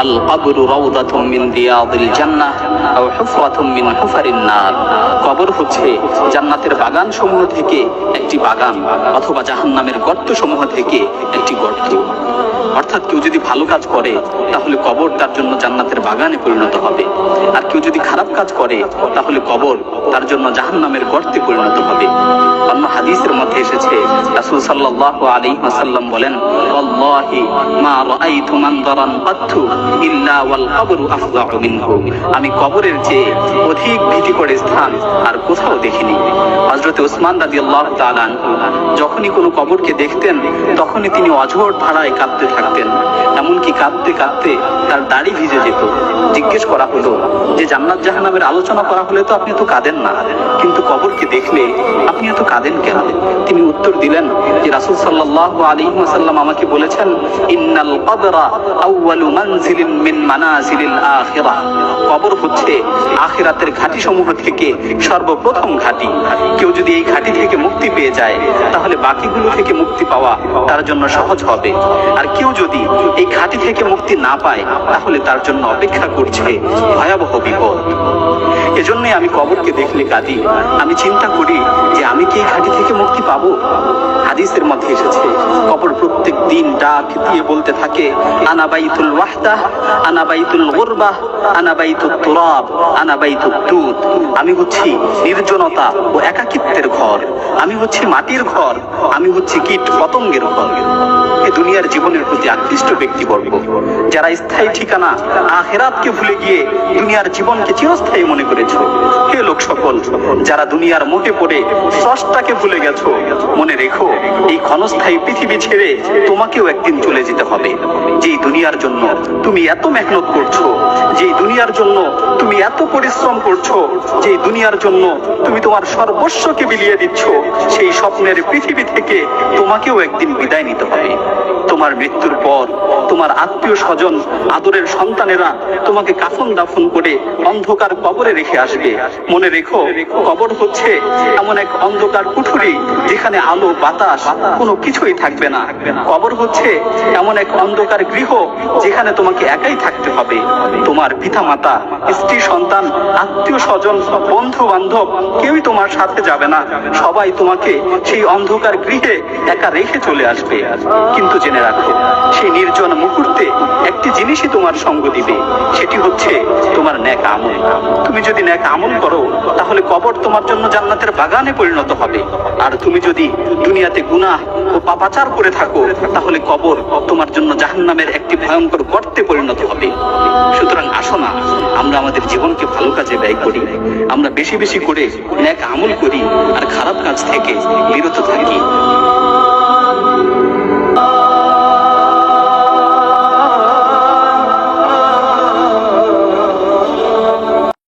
আল অর্থাৎ কেউ যদি ভালো কাজ করে, তাহলে কবর তার জন্য জান্নাতের বাগানে পরিণত হবে। আর কেউ যদি খারাপ কাজ করে, তাহলে কবর তার জন্য জাহান্নামের গর্তে পরিণত হবে। অন্য হাদিসের মধ্যে এসেছে, রাসূল আলাইহি ওয়াসাল্লাম বলেন মা আমি কবরের চেয়ে অধিক ভীতিকর স্থান আর কোথাও দেখিনি। হযরতে ওসমান রাদিয়াল্লাহু তাআলা আনহু যখনই কোনো কবরকে দেখতেন, তখনই তিনি অঝোর ধারায় কাঁদতে থাকতেন। এমনকি কাঁদতে কাঁদতে তার দাড়ি ভিজে যেত। জিজ্ঞেস করা হলো, যে জান্নাত জাহান্নামের আলোচনা করা হলে তো আপনি তো কাঁদেন না। কিন্তু কবরকে দেখলে আপনি এত কাঁদেন কেন? তিনি উত্তর দিলেন যে রাসূল সাল্লাল্লাহু আলাইহি ওয়াসাল্লাম আমাকে বলেছেন আখিরাতের ঘাঁটি সমূহ থেকে সর্বপ্রথম ঘাঁটি। কেউ যদি এই ঘাঁটি থেকে মুক্তি পেয়ে যায়, তাহলে বাকিগুলো থেকে মুক্তি পাওয়া তার জন্য সহজ হবে। আর কেউ যদি এই ঘাঁটি থেকে মুক্তি না পায়, তাহলে তার জন্য অপেক্ষা করছে ভয়াবহ বিপদ। এজন্যই আমি কবরকে দেখলে কাঁদি। আমি চিন্তা করি যে আমি কি এই ঘাঁটি থেকে মুক্তি পাবো? হাদিসের মধ্যে এসেছে প্রত্যেক দিন ডাক দিয়ে বলতে থাকে আনাবাইতুল ওয়াহদা আনাবাইতুল গুরবাহ আনাবাইতুল তুরাব আনাবাইতুল দুধ। আমি হচ্ছি নির্জনতা ও একাকিত্বের ঘর। আমি হচ্ছি মাটির ঘর। আমি হচ্ছি কীট পতঙ্গের ঘর। এ দুনিয়ার জীবনের প্রতি আকৃষ্ট ব্যক্তিবর্গ, যারা স্থায়ী ঠিকানা আখেরাতকে ভুলে গিয়ে দুনিয়ার জীবনকে চিরস্থায়ী মনে করেছ। হে লোক সকল, যারা দুনিয়ার মোটে পড়ে স্রষ্টাকে ভুলে গেছো, মনে রেখো, এই ক্ষণস্থায়ী পৃথিবী ছেড়ে তোমাকেও একদিন চলে যেতে হবে। যেই দুনিয়ার জন্য তুমি এত মেহনত করছ, যেই দুনিয়ার জন্য তুমি এত পরিশ্রম করছ, যেই দুনিয়ার জন্য তুমি তোমার সর্বস্বকে বিলিয়ে দিচ্ছ, সেই স্বপ্নের পৃথিবী থেকে তোমাকেও একদিন বিদায় নিতে হবে। তোমার মৃত্যুর পর তোমার আত্মীয় স্বজন, আদরের সন্তানেরা তোমাকে কাফন দাফন করে অন্ধকার কবরে রেখে আসবে। মনে রেখো, কবর হচ্ছে এমন এক অন্ধকার কুঠুরি যেখানে আলো, বাতাস কোনো কিছুই থাকবে না। কবর হচ্ছে এমন এক অন্ধকার গৃহ যেখানে তোমাকে একাই থাকতে হবে। তোমার পিতা মাতা স্ত্রী সন্তান, আত্মীয় স্বজন বন্ধু বান্ধব কেউই তোমার সাথে যাবে না। সবাই তোমাকে সেই অন্ধকার গৃহে একা রেখে চলে আসবে। কিন্তু জেনে রাখো, সেই নির্জন মুহূর্তে একটি জিনিসই তোমার সঙ্গ দিবে। সেটি হচ্ছে তোমার ন্যাক আমল। তুমি যদি ন্যাক আমল করো, তাহলে কবর তোমার জন্য জান্নাতের বাগানে পরিণত হবে। আর তুমি যদি দুনিয়াতে গুনাহ ও পাপাচার করে থাকো, তাহলে কবর তোমার জন্য জাহান্নামের একটি ভয়ঙ্কর গর্তে পরিণত হবে। সুতরাং আসো না, আমরা আমাদের জীবনকে ভালো কাজে ব্যয় করি। আমরা বেশি বেশি করে ন্যাক আমল করি, আর খারাপ কাজ থেকে বিরত থাকি।